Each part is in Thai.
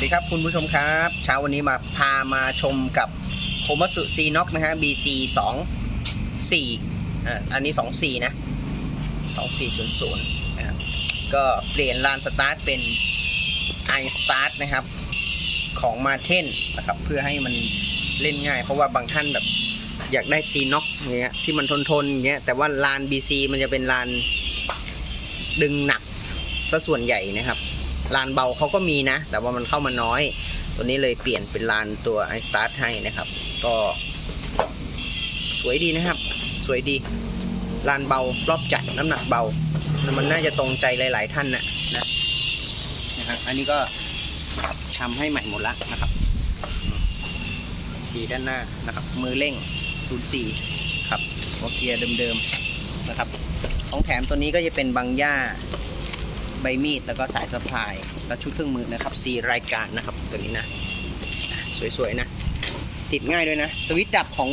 วัสดีครับคุณผู้ชมครับ เช้าวันนี้มาพามาชมกับโคมัสึซีน็อกนะฮะ BC 2 4อ่าอันนี้2 4นะ2400นะครับก็เปลี่ยนลานสตาร์ทเป็น i Start นะครับ ของมาเทนนะครับ เพื่อให้มันเล่นง่าย เพราะว่าบางท่านแบบอยากได้ซีน็อกเงี้ยที่มันทนทนเงี้ยแต่ว่าลาน BC มันจะเป็นลานดึงหนักซะส่วนใหญ่นะครับ ลานเบาเขาก็มีนะ แต่ว่ามันเข้ามาน้อย ตัวนี้เลยเปลี่ยนเป็นลานตัว i Start ให้นะครับ ก็ สวยดีนะครับ สวยดีลานเบารอบจัดน้ำหนักเบา มันน่าจะตรงใจหลาย ๆ ท่านนะนะนะครับ อันนี้ก็ทำให้ใหม่หมดละนะครับ สีด้านหน้านะครับ มือเร่ง 04 ครับหัวเกียร์เดิม ๆ นะครับ ของแถมตัวนี้ก็จะเป็นบางหญ้า ใบมีดแล้วก็สายสะพาย และชุดเครื่องมือนะครับ4รายการนะครับตัวนี้นะ สวยๆนะ ติดง่ายด้วยนะ สวิตช์ดับของ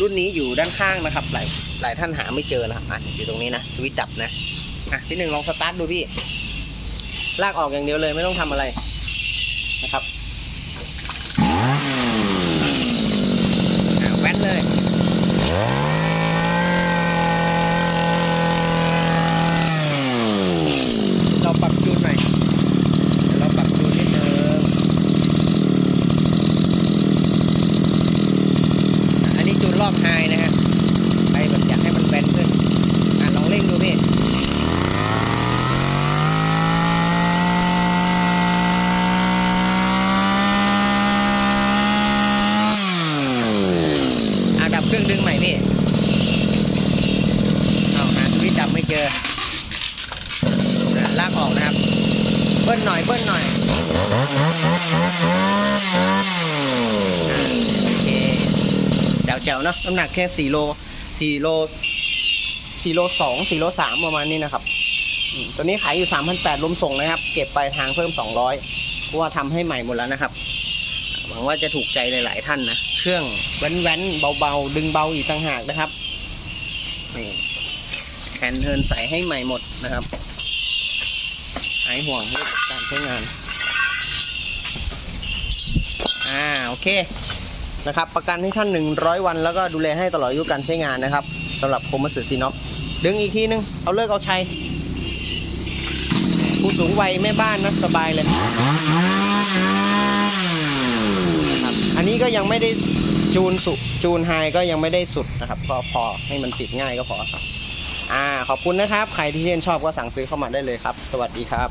รุ่นนี้อยู่ด้านข้างนะครับ หลายหลายท่านหาไม่เจอนะครับอะอยู่ตรงนี้นะสวิตช์ดับนะอะพี่หนึ่งลองสตาร์ทดูพี่ลากออกอย่างเดียวเลยไม่ต้องทำอะไรนะครับอะแว้นเลย เราปรับจูนหน่อยเดี๋ยวเราปรับจูนนิดนึงอะอันนี้จูนรอบไฮนะฮะใครแบบอยากให้มันแบนขึ้น อะลองเร่งดูพี่ อะดับเครื่องดึงใหม่พี่ เอาหาสวิตช์ดับไม่เจอ ลากออกนะครับ เบิ้ลหน่อยเบิ้ลหน่อยโอเคแจ๋วๆเนาะน้ำหนักแค่สี่โลสี่โลสี่โลสองสี่โลสามประมาณนี้นะครับตัวนี้ขายอยู่สามพันแปดรวมส่งนะครับ เก็บปลายทางเพิ่มสองร้อยเพราะว่าทำให้ใหม่หมดแล้วนะครับหวังว่าจะถูกใจหลาย ๆ ท่านนะ เครื่องแว้นๆเบาๆ ดึงเบาอีกต่างหากนะครับแผ่นเทินใส่ให้ใหม่หมดนะครับ หายห่วงเรื่องการใช้งาน อ่า โอเค นะครับ ประกันให้ท่าน 100 วัน แล้วก็ดูแลให้ตลอดอายุการใช้งานนะครับสำหรับโคมัสึซีน็อกดึงอีกทีนึง เอาเลิกเอาชัยผู้สูงวัยแม่บ้านนะสบายเลยนะครับอันนี้ก็ยังไม่ได้จูนสุจูนไฮก็ยังไม่ได้สุดนะครับก็พอให้มันติดง่ายก็พอครับ อ่าขอบคุณนะครับ ใครที่ชื่นชอบก็สั่งซื้อเข้ามาได้เลยครับ สวัสดีครับ